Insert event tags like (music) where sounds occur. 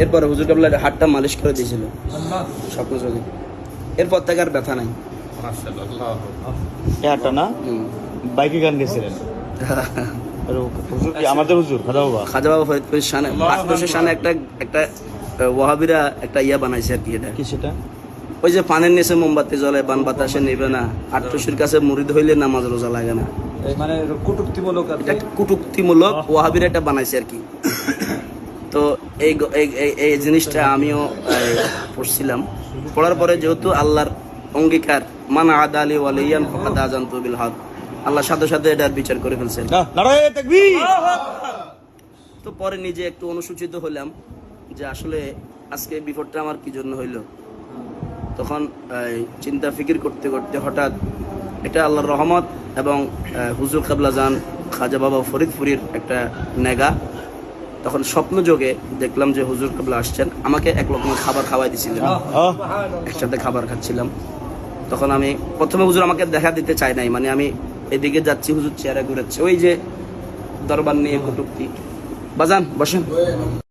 এরপরে হুজুর কাবলার হাতটা মালিশ করে দিয়েছিল। স্বপ্ন চোখে এরপর থেকে আর ব্যথা নাই। হাটটা না? বাইকে গান গেছিলেন? (laughs) আর ও- হুজুর কি আমাদের হুজুর? খাদা বাবা। খাজা বাবা ফরিদপুরের শানে ফাঁসের শানে একটা একটা ওয়াহাবিরা একটা ইয়া বানাইছে আর কি এটা। কি সেটা? ওই যে পানের নিচে মোমবাতি জ্বলে বান বাতাসে নেবে না। আটটুসির কাছে মুড়িদ হইলে নামাজ রোজা লাগে না। মানে কটুক্তিমূলক আর এটা কুটুক্তিমূলক ওয়াহাবিরা এটা বানাইছে আর কি। তো এই এই- জিনিসটা আমিও পড়ছিলাম। পড়ার পরে যেহেতু আল্লাহর অঙ্গীকার মানা আদা আলী ওয়ালিয়ান ফকাদ আজান বিল হক আল্লাহ সাথে সাথে এটার বিচার করে ফেলছেন। তো পরে নিজে একটু অনুসূচিত হলাম যে আসলে আজকে বিপদটা আমার কি জন্য হইল। তখন চিন্তা ফিকির করতে করতে হঠাৎ এটা আল্লাহর রহমত এবং হুজুর কাবলা জান খাজা বাবা ফরিদপুরির একটা নেগা তখন স্বপ্ন যোগে দেখলাম যে হুজুর কাবলা আসছেন। আমাকে এক রকমের খাবার খাওয়াই দিছিলেন। একসাথে খাবার খাচ্ছিলাম। তখন আমি প্রথমে হুজুর আমাকে দেখা দিতে চাই নাই। মানে আমি এদিকে যাচ্ছি হুজুর চেয়ারে ঘুরাচ্ছে ওই যে দরবার নিয়ে কটুক্তি। বাজান বসেন।